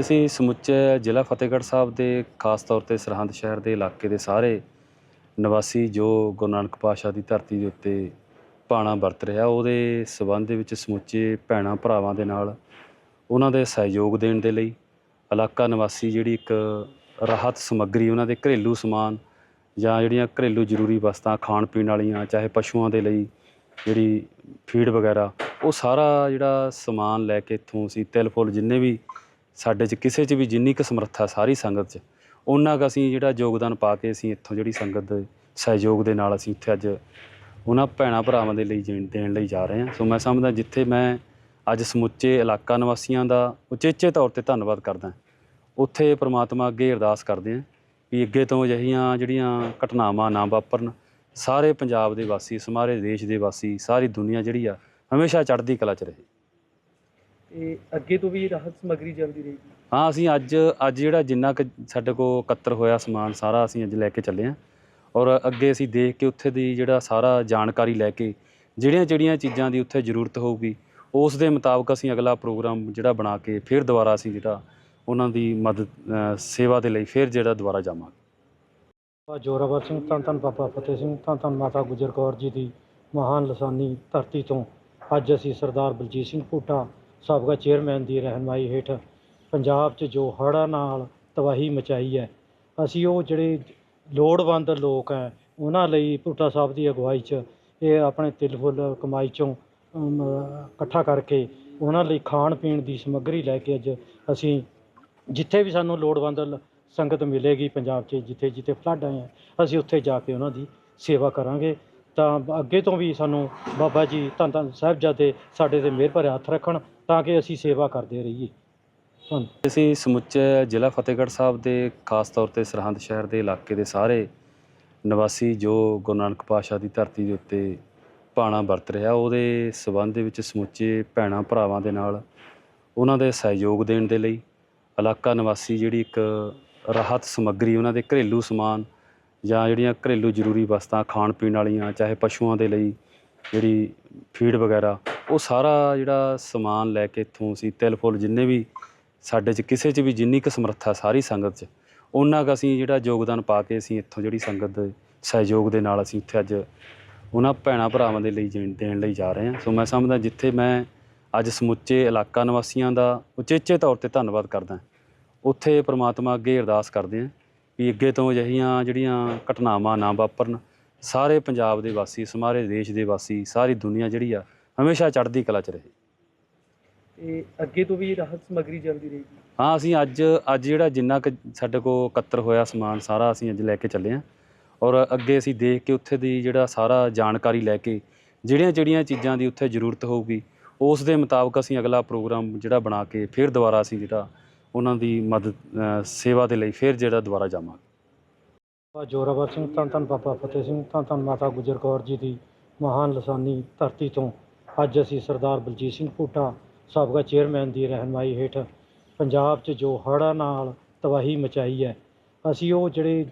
ਅਸੀਂ ਸਮੁੱਚੇ ਜ਼ਿਲ੍ਹਾ ਫਤਿਹਗੜ੍ਹ ਸਾਹਿਬ ਦੇ ਖਾਸ ਤੌਰ ਤੇ ਸਰਹੰਦ ਸ਼ਹਿਰ ਦੇ ਇਲਾਕੇ ਦੇ ਸਾਰੇ ਨਿਵਾਸੀ ਜੋ ਗੁਰੂ ਨਾਨਕ ਪਾਤਸ਼ਾਹ ਦੀ ਧਰਤੀ ਦੇ ਉੱਤੇ ਭਾਣਾ ਵਰਤ ਰਿਹਾ, ਉਹਦੇ ਸਬੰਧ ਦੇ ਵਿੱਚ ਸਮੁੱਚੇ ਭੈਣਾਂ ਭਰਾਵਾਂ ਦੇ ਨਾਲ ਉਹਨਾਂ ਦੇ ਸਹਿਯੋਗ ਦੇਣ ਦੇ ਲਈ ਇਲਾਕਾ ਨਿਵਾਸੀ ਜਿਹੜੀ ਇੱਕ ਰਾਹਤ ਸਮੱਗਰੀ, ਉਹਨਾਂ ਦੇ ਘਰੇਲੂ ਸਮਾਨ ਜਾਂ ਜਿਹੜੀਆਂ ਘਰੇਲੂ ਜ਼ਰੂਰੀ ਵਸਤਾਂ ਖਾਣ ਪੀਣ ਵਾਲੀਆਂ, ਚਾਹੇ ਪਸ਼ੂਆਂ ਦੇ ਲਈ ਜਿਹੜੀ ਫੀਡ ਵਗੈਰਾ, ਉਹ ਸਾਰਾ ਜਿਹੜਾ ਸਮਾਨ ਲੈ ਕੇ ਇੱਥੋਂ ਅਸੀਂ ਤਿਲ ਫੁੱਲ ਜਿੰਨੇ ਵੀ ਸਾਡੇ 'ਚ ਕਿਸੇ 'ਚ ਵੀ ਜਿੰਨੀ ਕੁ ਸਮਰੱਥਾ ਸਾਰੀ ਸੰਗਤ 'ਚ, ਉਹਨਾਂ ਕੁ ਅਸੀਂ ਜਿਹੜਾ ਯੋਗਦਾਨ ਪਾ ਕੇ ਅਸੀਂ ਇੱਥੋਂ ਜਿਹੜੀ ਸੰਗਤ ਦੇ ਸਹਿਯੋਗ ਦੇ ਨਾਲ ਅਸੀਂ ਇੱਥੇ ਅੱਜ ਉਹਨਾਂ ਭੈਣਾਂ ਭਰਾਵਾਂ ਦੇ ਲਈ ਜੀਣ- ਦੇਣ ਲਈ ਜਾ ਰਹੇ ਹਾਂ। ਸੋ ਮੈਂ ਸਮਝਦਾ ਜਿੱਥੇ ਮੈਂ ਅੱਜ ਸਮੁੱਚੇ ਇਲਾਕਾ ਨਿਵਾਸੀਆਂ ਦਾ ਉਚੇਚੇ ਤੌਰ ਤੇ ਧੰਨਵਾਦ ਕਰਦਾ ਉੱਥੇ ਪ੍ਰਮਾਤਮਾ ਅੱਗੇ ਅਰਦਾਸ ਕਰਦੇ ਹਾਂ ਵੀ ਅੱਗੇ ਤੋਂ ਅਜਿਹੀਆਂ ਜਿਹੜੀਆਂ ਘਟਨਾਵਾਂ ਨਾ ਵਾਪਰਨ, ਸਾਰੇ ਪੰਜਾਬ ਦੇ ਵਾਸੀ ਸਮਾਰੇ ਦੇਸ਼ ਦੇ ਵਾਸੀ, ਸਾਰੀ ਦੁਨੀਆ ਜਿਹੜੀ ਆ, ਹਮੇਸ਼ਾ ਚੜ੍ਹਦੀ ਕਲਾ 'ਚ ਰਹੇ। ਤੇ ਅੱਗੇ ਤੋਂ ਵੀ ਰਾਹਤ ਸਮੱਗਰੀ ਜਲਦੀ ਰਹੇਗੀ? ਹਾਂ ਅਸੀਂ ਅੱਜ ਅੱਜ ਜਿਹੜਾ ਜਿੰਨਾ ਕੁ ਸਾਡੇ ਕੋਲ ਇਕੱਤਰ ਹੋਇਆ ਸਮਾਨ ਸਾਰਾ ਅਸੀਂ ਅੱਜ ਲੈ ਕੇ ਚੱਲੇ ਹਾਂ। ਔਰ ਅੱਗੇ ਅਸੀਂ ਦੇਖ ਕੇ ਉੱਥੇ ਦੀ ਜਿਹੜਾ ਸਾਰਾ ਜਾਣਕਾਰੀ ਲੈ ਕੇ ਜਿਹੜੀਆਂ ਜਿਹੜੀਆਂ ਚੀਜ਼ਾਂ ਦੀ ਉੱਥੇ ਜ਼ਰੂਰਤ ਹੋਊਗੀ ਉਸ ਦੇ ਮੁਤਾਬਕ ਅਸੀਂ ਅਗਲਾ ਪ੍ਰੋਗਰਾਮ ਜਿਹੜਾ ਬਣਾ ਕੇ ਫਿਰ ਦੁਬਾਰਾ ਅਸੀਂ ਜਿਹੜਾ ਉਹਨਾਂ ਦੀ ਮਦਦ ਸੇਵਾ ਦੇ ਲਈ ਫਿਰ ਜਿਹੜਾ ਦੁਬਾਰਾ ਜਾਵਾਂਗੇ। ਬਾਬਾ ਜੋਰਾਵਰ ਸਿੰਘ ਧੰਨ ਧੰਨ ਬਾਬਾ ਫਤਿਹ ਸਿੰਘ ਧੰਨ ਧੰਨ ਮਾਤਾ ਗੁਜਰ ਕੌਰ ਜੀ ਦੀ ਮਹਾਨ ਲਸਾਨੀ ਧਰਤੀ ਤੋਂ ਅੱਜ ਅਸੀਂ ਸਰਦਾਰ ਬਲਜੀਤ ਸਿੰਘ ਭੁੱਟਾ ਸਾਬਕਾ ਚੇਅਰਮੈਨ ਦੀ ਰਹਿਨਮਾਈ ਹੇਠ ਪੰਜਾਬ 'ਚ ਜੋ ਹੜ੍ਹਾਂ ਨਾਲ ਤਬਾਹੀ ਮਚਾਈ ਹੈ, ਅਸੀਂ ਉਹ ਜਿਹੜੇ ਲੋੜਵੰਦ ਲੋਕ ਹੈ, ਉਹਨਾਂ ਲਈ ਭੁੱਟਾ ਸਾਹਿਬ ਦੀ ਅਗਵਾਈ 'ਚ ਇਹ ਆਪਣੇ ਤਿਲ ਫੁੱਲ ਕਮਾਈ 'ਚੋਂ ਇਕੱਠਾ ਕਰਕੇ ਉਹਨਾਂ ਲਈ ਖਾਣ ਪੀਣ ਦੀ ਸਮੱਗਰੀ ਲੈ ਕੇ ਅੱਜ ਅਸੀਂ ਜਿੱਥੇ ਵੀ ਸਾਨੂੰ ਲੋੜਵੰਦ ਸੰਗਤ ਮਿਲੇਗੀ ਪੰਜਾਬ 'ਚ, ਜਿੱਥੇ ਜਿੱਥੇ ਫਲੱਡ ਆਏ ਆ, ਅਸੀਂ ਉੱਥੇ ਜਾ ਕੇ ਉਹਨਾਂ ਦੀ ਸੇਵਾ ਕਰਾਂਗੇ। ਤਾਂ ਅੱਗੇ ਤੋਂ ਵੀ ਸਾਨੂੰ ਬਾਬਾ ਜੀ ਧੰਨ ਧੰਨ ਸਾਹਿਬਜ਼ਾਦੇ ਸਾਡੇ ਤੇ ਮਿਹਰ ਭਰੇ ਹੱਥ ਰੱਖਣ ਤਾਂ ਕਿ ਅਸੀਂ ਸੇਵਾ ਕਰਦੇ ਰਹੀਏ। ਧੰਨਵਾਦ ਅਸੀਂ ਸਮੁੱਚੇ ਜ਼ਿਲ੍ਹਾ ਫਤਿਹਗੜ੍ਹ ਸਾਹਿਬ ਦੇ ਖਾਸ ਤੌਰ ਤੇ ਸਰਹੰਦ ਸ਼ਹਿਰ ਦੇ ਇਲਾਕੇ ਦੇ ਸਾਰੇ ਨਿਵਾਸੀ ਜੋ ਗੁਰੂ ਨਾਨਕ ਪਾਤਸ਼ਾਹ ਦੀ ਧਰਤੀ ਦੇ ਉੱਤੇ ਭਾਣਾ ਵਰਤ ਰਿਹਾ, ਉਹਦੇ ਸਬੰਧ ਦੇ ਵਿੱਚ ਸਮੁੱਚੇ ਭੈਣਾਂ ਭਰਾਵਾਂ ਦੇ ਨਾਲ ਉਹਨਾਂ ਦੇ ਸਹਿਯੋਗ ਦੇਣ ਦੇ ਲਈ ਇਲਾਕਾ ਨਿਵਾਸੀ ਜਿਹੜੀ ਇੱਕ ਰਾਹਤ ਸਮੱਗਰੀ, ਉਹਨਾਂ ਦੇ ਘਰੇਲੂ ਸਮਾਨ ਜਾਂ ਜਿਹੜੀਆਂ ਘਰੇਲੂ ਜ਼ਰੂਰੀ ਵਸਤਾਂ ਖਾਣ ਪੀਣ ਵਾਲੀਆਂ, ਚਾਹੇ ਪਸ਼ੂਆਂ ਦੇ ਲਈ ਜਿਹੜੀ ਫੀਡ ਵਗੈਰਾ ਉਹ ਸਾਰਾ ਜਿਹੜਾ ਸਮਾਨ ਲੈ ਕੇ ਇੱਥੋਂ ਅਸੀਂ ਤਿਲ ਫੁੱਲ ਜਿੰਨੇ ਵੀ ਸਾਡੇ 'ਚ ਕਿਸੇ 'ਚ ਵੀ ਜਿੰਨੀ ਕੁ ਸਮਰੱਥਾ ਸਾਰੀ ਸੰਗਤ 'ਚ ਉਹਨਾਂ ਕੁ ਅਸੀਂ ਜਿਹੜਾ ਯੋਗਦਾਨ ਪਾ ਕੇ ਅਸੀਂ ਇੱਥੋਂ ਜਿਹੜੀ ਸੰਗਤ ਦੇ ਸਹਿਯੋਗ ਦੇ ਨਾਲ ਅਸੀਂ ਉੱਥੇ ਅੱਜ ਉਹਨਾਂ ਭੈਣਾਂ ਭਰਾਵਾਂ ਦੇ ਲਈ ਜੀਣ- ਦੇਣ ਲਈ ਜਾ ਰਹੇ ਹਾਂ। ਸੋ ਮੈਂ ਸਮਝਦਾ ਜਿੱਥੇ ਮੈਂ ਅੱਜ ਸਮੁੱਚੇ ਇਲਾਕਾ ਨਿਵਾਸੀਆਂ ਦਾ ਉਚੇਚੇ ਤੌਰ ਤੇ ਧੰਨਵਾਦ ਕਰਦਾ ਉੱਥੇ ਪ੍ਰਮਾਤਮਾ ਅੱਗੇ ਅਰਦਾਸ ਕਰਦੇ ਹਾਂ ਵੀ ਅੱਗੇ ਤੋਂ ਅਜਿਹੀਆਂ ਜਿਹੜੀਆਂ ਘਟਨਾਵਾਂ ਨਾ ਵਾਪਰਨ। ਸਾਰੇ ਪੰਜਾਬ ਦੇ ਵਾਸੀ ਸਮਾਰੇ ਦੇਸ਼ ਦੇ ਵਾਸੀ, ਸਾਰੀ ਦੁਨੀਆ ਜਿਹੜੀ ਆ ਹਮੇਸ਼ਾ ਚੜ੍ਹਦੀ ਕਲਾ 'ਚ ਰਹੇ। ਤੇ ਅੱਗੇ ਤੋਂ ਵੀ ਰਾਹਤ ਸਮੱਗਰੀ ਜਲਦੀ ਰਹੇਗੀ? ਹਾਂ ਅਸੀਂ ਅੱਜ ਅੱਜ ਜਿਹੜਾ ਜਿੰਨਾ ਕੁ ਸਾਡੇ ਕੋਲ ਇਕੱਤਰ ਹੋਇਆ ਸਮਾਨ ਸਾਰਾ ਅਸੀਂ ਅੱਜ ਲੈ ਕੇ ਚੱਲੇ ਹਾਂ। ਔਰ ਅੱਗੇ ਅਸੀਂ ਦੇਖ ਕੇ ਉੱਥੇ ਦੀ ਜਿਹੜਾ ਸਾਰਾ ਜਾਣਕਾਰੀ ਲੈ ਕੇ ਜਿਹੜੀਆਂ ਜਿਹੜੀਆਂ ਚੀਜ਼ਾਂ ਦੀ ਉੱਥੇ ਜ਼ਰੂਰਤ ਹੋਊਗੀ ਉਸ ਦੇ ਮੁਤਾਬਕ ਅਸੀਂ ਅਗਲਾ ਪ੍ਰੋਗਰਾਮ ਜਿਹੜਾ ਬਣਾ ਕੇ ਫਿਰ ਦੁਬਾਰਾ ਅਸੀਂ ਜਿਹੜਾ ਉਹਨਾਂ ਦੀ ਮਦਦ ਅ, ਸੇਵਾ ਦੇ ਲਈ ਫਿਰ ਜਿਹੜਾ ਦੁਬਾਰਾ ਜਾਵਾਂਗੇ। ਬਾਬਾ ਜੋਰਾਵਰ ਸਿੰਘ ਧੰਨ ਧੰਨ ਬਾਬਾ ਫਤਿਹ ਸਿੰਘ ਧੰਨ ਧੰਨ ਮਾਤਾ ਗੁਜਰ ਕੌਰ ਜੀ ਦੀ ਮਹਾਨ ਲਸਾਨੀ ਧਰਤੀ ਤੋਂ ਅੱਜ ਅਸੀਂ ਸਰਦਾਰ ਬਲਜੀਤ ਸਿੰਘ ਭੂਟਾ ਸਾਬਕਾ ਚੇਅਰਮੈਨ ਦੀ ਰਹਿਨਮਾਈ ਹੇਠ ਪੰਜਾਬ 'ਚ ਜੋ ਹੜ੍ਹਾਂ ਨਾਲ ਤਬਾਹੀ ਮਚਾਈ ਹੈ, ਅਸੀਂ ਉਹ ਜਿਹੜੇ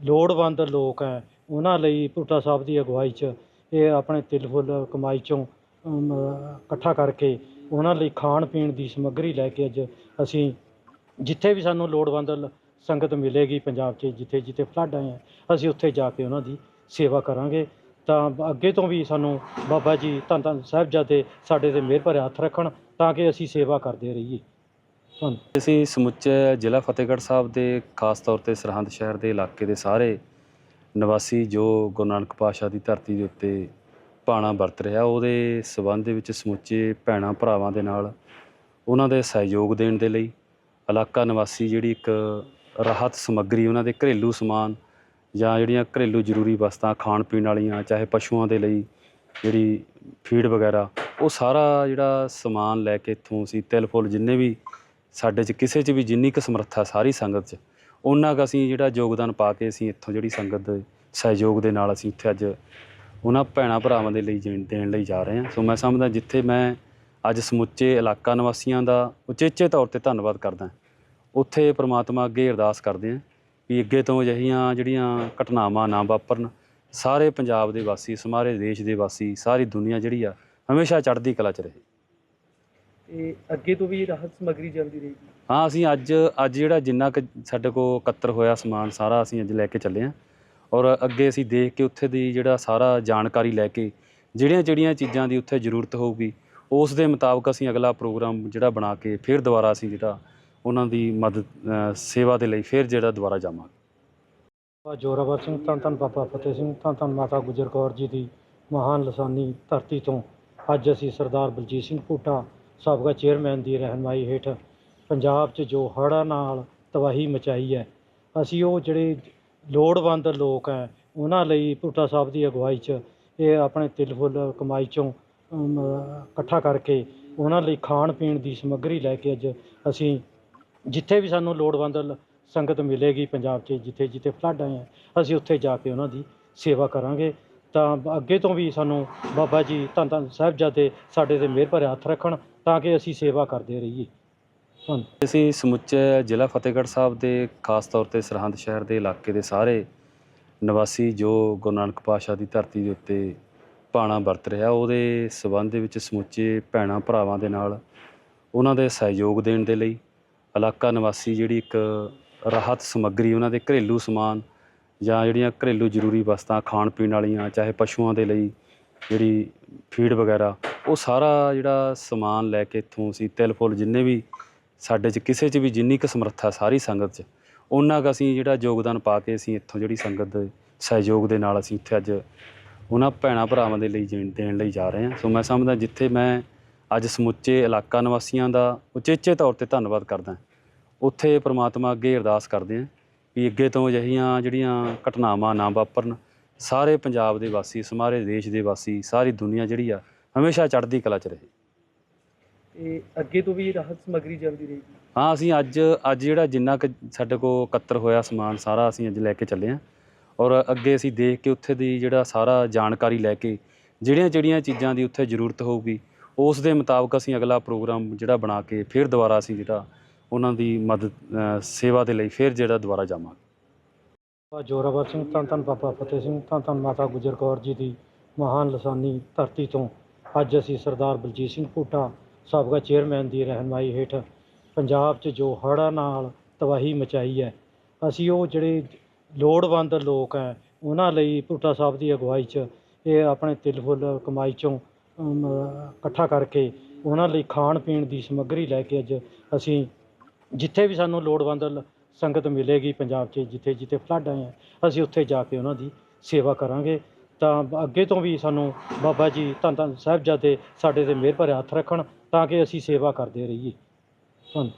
ਲੋੜਵੰਦ ਲੋਕ ਹੈ, ਉਹਨਾਂ ਲਈ ਭੂਟਾ ਸਾਹਿਬ ਦੀ ਅਗਵਾਈ 'ਚ ਇਹ ਆਪਣੇ ਤਿਲ ਫੁੱਲ ਕਮਾਈ 'ਚੋਂ ਇਕੱਠਾ ਕਰਕੇ ਉਹਨਾਂ ਲਈ ਖਾਣ ਪੀਣ ਦੀ ਸਮੱਗਰੀ ਲੈ ਕੇ ਅੱਜ ਅਸੀਂ ਜਿੱਥੇ ਵੀ ਸਾਨੂੰ ਲੋੜਵੰਦ ਸੰਗਤ ਮਿਲੇਗੀ ਪੰਜਾਬ 'ਚ ਜਿੱਥੇ ਜਿੱਥੇ ਫਲੱਡ ਆਏ ਆ, ਅਸੀਂ ਉੱਥੇ ਜਾ ਕੇ ਉਹਨਾਂ ਦੀ ਸੇਵਾ ਕਰਾਂਗੇ। ਤਾਂ ਅੱਗੇ ਤੋਂ ਵੀ ਸਾਨੂੰ ਬਾਬਾ ਜੀ, ਧੰਨ ਧੰਨ ਸਾਹਿਬਜ਼ਾਦੇ ਸਾਡੇ ਤੇ ਮਿਹਰ ਭਰੇ ਹੱਥ ਰੱਖਣ ਤਾਂ ਕਿ ਅਸੀਂ ਸੇਵਾ ਕਰਦੇ ਰਹੀਏ। ਧੰਨਵਾਦ ਅਸੀਂ ਸਮੁੱਚੇ ਜ਼ਿਲ੍ਹਾ ਫਤਿਹਗੜ੍ਹ ਸਾਹਿਬ ਦੇ ਖਾਸ ਤੌਰ ਤੇ ਸਰਹੰਦ ਸ਼ਹਿਰ ਦੇ ਇਲਾਕੇ ਦੇ ਸਾਰੇ ਨਿਵਾਸੀ ਜੋ ਗੁਰੂ ਨਾਨਕ ਪਾਤਸ਼ਾਹ ਦੀ ਧਰਤੀ ਦੇ ਉੱਤੇ ਭਾਣਾ ਵਰਤ ਰਿਹਾ, ਉਹਦੇ ਸਬੰਧ ਦੇ ਵਿੱਚ ਸਮੁੱਚੇ ਭੈਣਾਂ ਭਰਾਵਾਂ ਦੇ ਨਾਲ ਉਹਨਾਂ ਦੇ ਸਹਿਯੋਗ ਦੇਣ ਦੇ ਲਈ ਇਲਾਕਾ ਨਿਵਾਸੀ ਜਿਹੜੀ ਇੱਕ ਰਾਹਤ ਸਮੱਗਰੀ, ਉਹਨਾਂ ਦੇ ਘਰੇਲੂ ਸਮਾਨ ਜਾਂ ਜਿਹੜੀਆਂ ਘਰੇਲੂ ਜ਼ਰੂਰੀ ਵਸਤਾਂ ਖਾਣ ਪੀਣ ਵਾਲੀਆਂ, ਚਾਹੇ ਪਸ਼ੂਆਂ ਦੇ ਲਈ ਜਿਹੜੀ ਫੀਡ ਵਗੈਰਾ, ਉਹ ਸਾਰਾ ਜਿਹੜਾ ਸਮਾਨ ਲੈ ਕੇ ਇੱਥੋਂ ਅਸੀਂ ਤਿਲ ਫੁੱਲ ਜਿੰਨੇ ਵੀ ਸਾਡੇ 'ਚ, ਕਿਸੇ 'ਚ ਵੀ ਜਿੰਨੀ ਕੁ ਸਮਰੱਥਾ ਸਾਰੀ ਸੰਗਤ 'ਚ, ਉਹਨਾਂ ਕੁ ਅਸੀਂ ਜਿਹੜਾ ਯੋਗਦਾਨ ਪਾ ਕੇ ਅਸੀਂ ਇੱਥੋਂ ਜਿਹੜੀ ਸੰਗਤ ਦੇ ਸਹਿਯੋਗ ਦੇ ਨਾਲ ਅਸੀਂ ਇੱਥੇ ਅੱਜ ਉਹਨਾਂ ਭੈਣਾਂ ਭਰਾਵਾਂ ਦੇ ਲਈ ਜੀਣ- ਦੇਣ ਲਈ ਜਾ ਰਹੇ ਹਾਂ। ਸੋ ਮੈਂ ਸਮਝਦਾ ਜਿੱਥੇ ਮੈਂ ਅੱਜ ਸਮੁੱਚੇ ਇਲਾਕਾ ਨਿਵਾਸੀਆਂ ਦਾ ਉਚੇਚੇ ਤੌਰ ਤੇ ਧੰਨਵਾਦ ਕਰਦਾ, ਉੱਥੇ ਪ੍ਰਮਾਤਮਾ ਅੱਗੇ ਅਰਦਾਸ ਕਰਦੇ ਹਾਂ। ਵੀ ਅੱਗੇ ਤੋਂ ਅਜਿਹੀਆਂ ਜਿਹੜੀਆਂ ਘਟਨਾਵਾਂ ਨਾ ਵਾਪਰਨ ਸਾਰੇ ਪੰਜਾਬ ਦੇ ਵਾਸੀ ਸਾਰੇ ਦੇਸ਼ ਦੇ ਵਾਸੀ ਸਾਰੀ ਦੁਨੀਆ ਜਿਹੜੀ ਆ ਹਮੇਸ਼ਾ ਚੜ੍ਹਦੀ ਕਲਾ 'ਚ ਰਹੇ। ਤੇ ਅੱਗੇ ਤੋਂ ਵੀ ਰਾਹਤ ਸਮੱਗਰੀ ਜਾਂਦੀ ਰਹੇਗੀ? ਹਾਂ ਅਸੀਂ ਅੱਜ ਅੱਜ ਜਿਹੜਾ ਜਿੰਨਾ ਕੁ ਸਾਡੇ ਕੋਲ ਇਕੱਤਰ ਹੋਇਆ ਸਮਾਨ ਸਾਰਾ ਅਸੀਂ ਅੱਜ ਲੈ ਕੇ ਚੱਲੇ ਹਾਂ ਔਰ ਅੱਗੇ ਅਸੀਂ ਦੇਖ ਕੇ ਉੱਥੇ ਦੀ ਜਿਹੜਾ ਸਾਰਾ ਜਾਣਕਾਰੀ ਲੈ ਕੇ ਜਿਹੜੀਆਂ ਜਿਹੜੀਆਂ ਚੀਜ਼ਾਂ ਦੀ ਉੱਥੇ ਜ਼ਰੂਰਤ ਹੋਊਗੀ ਉਸ ਦੇ ਮੁਤਾਬਕ ਅਸੀਂ ਅਗਲਾ ਪ੍ਰੋਗਰਾਮ ਜਿਹੜਾ ਬਣਾ ਕੇ ਫਿਰ ਦੁਬਾਰਾ ਅਸੀਂ ਜਿਹੜਾ ਉਹਨਾਂ ਦੀ ਮਦਦ ਅ, ਸੇਵਾ ਦੇ ਲਈ ਫਿਰ ਜਿਹੜਾ ਦੁਬਾਰਾ ਜਾਵਾਂਗੇ। ਬਾਬਾ ਜੋਰਾਵਰ ਸਿੰਘ ਧੰਨ ਧੰਨ ਬਾਬਾ ਫਤਿਹ ਸਿੰਘ ਧੰਨ ਧੰਨ ਮਾਤਾ ਗੁਜਰ ਕੌਰ ਜੀ ਦੀ ਮਹਾਨ ਲਸਾਨੀ ਧਰਤੀ ਤੋਂ ਅੱਜ ਅਸੀਂ ਸਰਦਾਰ ਬਲਜੀਤ ਸਿੰਘ ਭੂਟਾ ਸਾਬਕਾ ਚੇਅਰਮੈਨ ਦੀ ਰਹਿਨਮਾਈ ਹੇਠ ਪੰਜਾਬ 'ਚ ਜੋ ਹੜ੍ਹਾਂ ਨਾਲ ਤਬਾਹੀ ਮਚਾਈ ਹੈ ਅਸੀਂ ਉਹ ਜਿਹੜੇ ਲੋੜਵੰਦ ਲੋਕ ਹੈ ਉਹਨਾਂ ਲਈ ਭੂਟਾ ਸਾਹਿਬ ਦੀ ਅਗਵਾਈ 'ਚ ਇਹ ਆਪਣੇ ਤਿਲ ਫੁੱਲ ਕਮਾਈ 'ਚੋਂ ਅਮ, ਇਕੱਠਾ ਕਰਕੇ ਉਹਨਾਂ ਲਈ ਖਾਣ ਪੀਣ ਦੀ ਸਮੱਗਰੀ ਲੈ ਕੇ ਅੱਜ ਅਸੀਂ ਜਿੱਥੇ ਵੀ ਸਾਨੂੰ ਲੋੜਵੰਦ ਲ- ਸੰਗਤ ਮਿਲੇਗੀ ਪੰਜਾਬ 'ਚ, ਜਿੱਥੇ ਜਿੱਥੇ ਫਲੱਡ ਆਏ ਹੈ ਅਸੀਂ ਉੱਥੇ ਜਾ ਕੇ ਉਹਨਾਂ ਦੀ ਸੇਵਾ ਕਰਾਂਗੇ। ਤਾਂ ਬ- ਅੱਗੇ ਤੋਂ ਵੀ ਸਾਨੂੰ ਬਾਬਾ ਜੀ ਧੰਨ ਧੰਨ ਸਾਹਿਬਜ਼ਾਦੇ ਸਾਡੇ ਤੇ ਮਿਹਰ ਭਰੇ ਹੱਥ ਰੱਖਣ ਤਾਂ ਕਿ ਅਸੀਂ ਸੇਵਾ ਕਰਦੇ ਰਹੀਏ। ਧੰਨ ਅਸੀਂ ਸਮੁੱਚੇ ਜ਼ਿਲ੍ਹਾ ਫਤਿਹਗੜ੍ਹ ਸਾਹਿਬ ਦੇ ਖਾਸ ਤੌਰ ਤੇ ਸਰਹੰਦ ਸ਼ਹਿਰ ਦੇ ਇਲਾਕੇ ਦੇ ਸਾਰੇ ਨਿਵਾਸੀ ਜੋ ਗੁਰੂ ਨਾਨਕ ਪਾਤਸ਼ਾਹ ਦੀ ਧਰਤੀ ਦੇ ਉੱਤੇ ਭਾਣਾ ਵਰਤ ਰਿਹਾ, ਉਹਦੇ ਸਬੰਧ ਦੇ ਵਿੱਚ ਸਮੁੱਚੇ ਭੈਣਾਂ ਭਰਾਵਾਂ ਦੇ ਨਾਲ ਉਹਨਾਂ ਦੇ ਸਹਿਯੋਗ ਦੇਣ ਦੇ ਲਈ ਇਲਾਕਾ ਨਿਵਾਸੀ ਜਿਹੜੀ ਇੱਕ ਰਾਹਤ ਸਮੱਗਰੀ, ਉਹਨਾਂ ਦੇ ਘਰੇਲੂ ਸਮਾਨ ਜਾਂ ਜਿਹੜੀਆਂ ਘਰੇਲੂ ਜ਼ਰੂਰੀ ਵਸਤਾਂ ਖਾਣ ਪੀਣ ਵਾਲੀਆਂ, ਚਾਹੇ ਪਸ਼ੂਆਂ ਦੇ ਲਈ ਜਿਹੜੀ ਫੀਡ ਵਗੈਰਾ, ਉਹ ਸਾਰਾ ਜਿਹੜਾ ਸਮਾਨ ਲੈ ਕੇ ਇੱਥੋਂ ਅਸੀਂ ਤਿਲ ਫੁੱਲ ਜਿੰਨੇ ਵੀ ਸਾਡੇ 'ਚ, ਕਿਸੇ 'ਚ ਵੀ ਜਿੰਨੀ ਕੁ ਸਮਰੱਥਾ ਸਾਰੀ ਸੰਗਤ 'ਚ, ਉਹਨਾਂ ਕੁ ਅਸੀਂ ਜਿਹੜਾ ਯੋਗਦਾਨ ਪਾ ਕੇ ਅਸੀਂ ਇੱਥੋਂ ਜਿਹੜੀ ਸੰਗਤ ਦੇ ਸਹਿਯੋਗ ਦੇ ਨਾਲ ਅਸੀਂ ਇੱਥੇ ਅੱਜ ਉਹਨਾਂ ਭੈਣਾਂ ਭਰਾਵਾਂ ਦੇ ਲਈ ਜੀਣ- ਦੇਣ ਲਈ ਜਾ ਰਹੇ ਹਾਂ। ਸੋ ਮੈਂ ਸਮਝਦਾ ਜਿੱਥੇ ਮੈਂ ਅੱਜ ਸਮੁੱਚੇ ਇਲਾਕਾ ਨਿਵਾਸੀਆਂ ਦਾ ਉਚੇਚੇ ਤੌਰ ਤੇ ਧੰਨਵਾਦ ਕਰਦਾ ਉੱਥੇ ਪ੍ਰਮਾਤਮਾ ਅੱਗੇ ਅਰਦਾਸ ਕਰਦੇ ਹਾਂ ਵੀ ਅੱਗੇ ਤੋਂ ਅਜਿਹੀਆਂ ਜਿਹੜੀਆਂ ਘਟਨਾਵਾਂ ਨਾ ਵਾਪਰਨ। ਸਾਰੇ ਪੰਜਾਬ ਦੇ ਵਾਸੀ ਸਾਰੇ ਦੇਸ਼ ਦੇ ਵਾਸੀ ਸਾਰੀ ਦੁਨੀਆ ਜਿਹੜੀ ਆ ਹਮੇਸ਼ਾ ਚੜ੍ਹਦੀ ਕਲਾ 'ਚ ਰਹੇ। ਤੇ ਅੱਗੇ ਤੋਂ ਵੀ ਰਾਹਤ ਸਮੱਗਰੀ ਜਾਂਦੀ ਰਹੇਗੀ? ਹਾਂ ਅਸੀਂ ਅੱਜ ਅੱਜ ਜਿਹੜਾ ਜਿੰਨਾ ਕੁ ਸਾਡੇ ਕੋਲ ਇਕੱਤਰ ਹੋਇਆ ਸਮਾਨ ਸਾਰਾ ਅਸੀਂ ਅੱਜ ਲੈ ਕੇ ਚੱਲੇ ਹਾਂ। ਔਰ ਅੱਗੇ ਅਸੀਂ ਦੇਖ ਕੇ ਉੱਥੇ ਦੀ ਜਿਹੜਾ ਸਾਰਾ ਜਾਣਕਾਰੀ ਲੈ ਕੇ ਜਿਹੜੀਆਂ ਜਿਹੜੀਆਂ ਚੀਜ਼ਾਂ ਦੀ ਉੱਥੇ ਜ਼ਰੂਰਤ ਹੋਊਗੀ ਉਸ ਦੇ ਮੁਤਾਬਕ ਅਸੀਂ ਅਗਲਾ ਪ੍ਰੋਗਰਾਮ ਜਿਹੜਾ ਬਣਾ ਕੇ ਫਿਰ ਦੁਬਾਰਾ ਅਸੀਂ ਜਿਹੜਾ ਉਹਨਾਂ ਦੀ ਮਦਦ ਅ, ਸੇਵਾ ਦੇ ਲਈ ਫਿਰ ਜਿਹੜਾ ਦੁਬਾਰਾ ਜਾਵਾਂਗੇ। ਬਾਬਾ ਜੋਰਾਵਰ ਸਿੰਘ ਧੰਨ ਧੰਨ ਬਾਬਾ ਫਤਿਹ ਸਿੰਘ ਧੰਨ ਧੰਨ ਮਾਤਾ ਗੁਜਰ ਕੌਰ ਜੀ ਦੀ ਮਹਾਨ ਲਸਾਨੀ ਧਰਤੀ ਤੋਂ ਅੱਜ ਅਸੀਂ ਸਰਦਾਰ ਬਲਜੀਤ ਸਿੰਘ ਭੂਟਾ ਸਾਬਕਾ ਚੇਅਰਮੈਨ ਦੀ ਰਹਿਨਮਾਈ ਹੇਠ ਪੰਜਾਬ 'ਚ ਜੋ ਹੜ੍ਹਾਂ ਨਾਲ ਤਬਾਹੀ ਮਚਾਈ ਹੈ ਅਸੀਂ ਉਹ ਜਿਹੜੇ ਲੋੜਵੰਦ ਲੋਕ ਹੈ ਉਹਨਾਂ ਲਈ ਭੂਟਾ ਸਾਹਿਬ ਦੀ ਅਗਵਾਈ 'ਚ ਇਹ ਆਪਣੇ ਤਿਲ ਫੁੱਲ ਕਮਾਈ 'ਚੋਂ ਇਕੱਠਾ ਕਰਕੇ ਉਹਨਾਂ ਲਈ ਖਾਣ ਪੀਣ ਦੀ ਸਮੱਗਰੀ ਲੈ ਕੇ ਅੱਜ ਅਸੀਂ ਜਿੱਥੇ ਵੀ ਸਾਨੂੰ ਲੋੜਵੰਦ ਸੰਗਤ ਮਿਲੇਗੀ ਪੰਜਾਬ 'ਚ, ਜਿੱਥੇ ਜਿੱਥੇ ਫਲੱਡ ਆਏ ਹੈ ਅਸੀਂ ਉੱਥੇ ਜਾ ਕੇ ਉਹਨਾਂ ਦੀ ਸੇਵਾ ਕਰਾਂਗੇ। ਤਾਂ ਅੱਗੇ ਤੋਂ ਵੀ ਸਾਨੂੰ ਬਾਬਾ ਜੀ ਧੰਨ ਧੰਨ ਸਾਹਿਬਜ਼ਾਦੇ ਸਾਡੇ ਤੇ ਮਿਹਰ ਭਰੇ ਹੱਥ ਰੱਖਣ ਤਾਂ ਕਿ ਅਸੀਂ ਸੇਵਾ ਕਰਦੇ ਰਹੀਏ। ਧੰਨ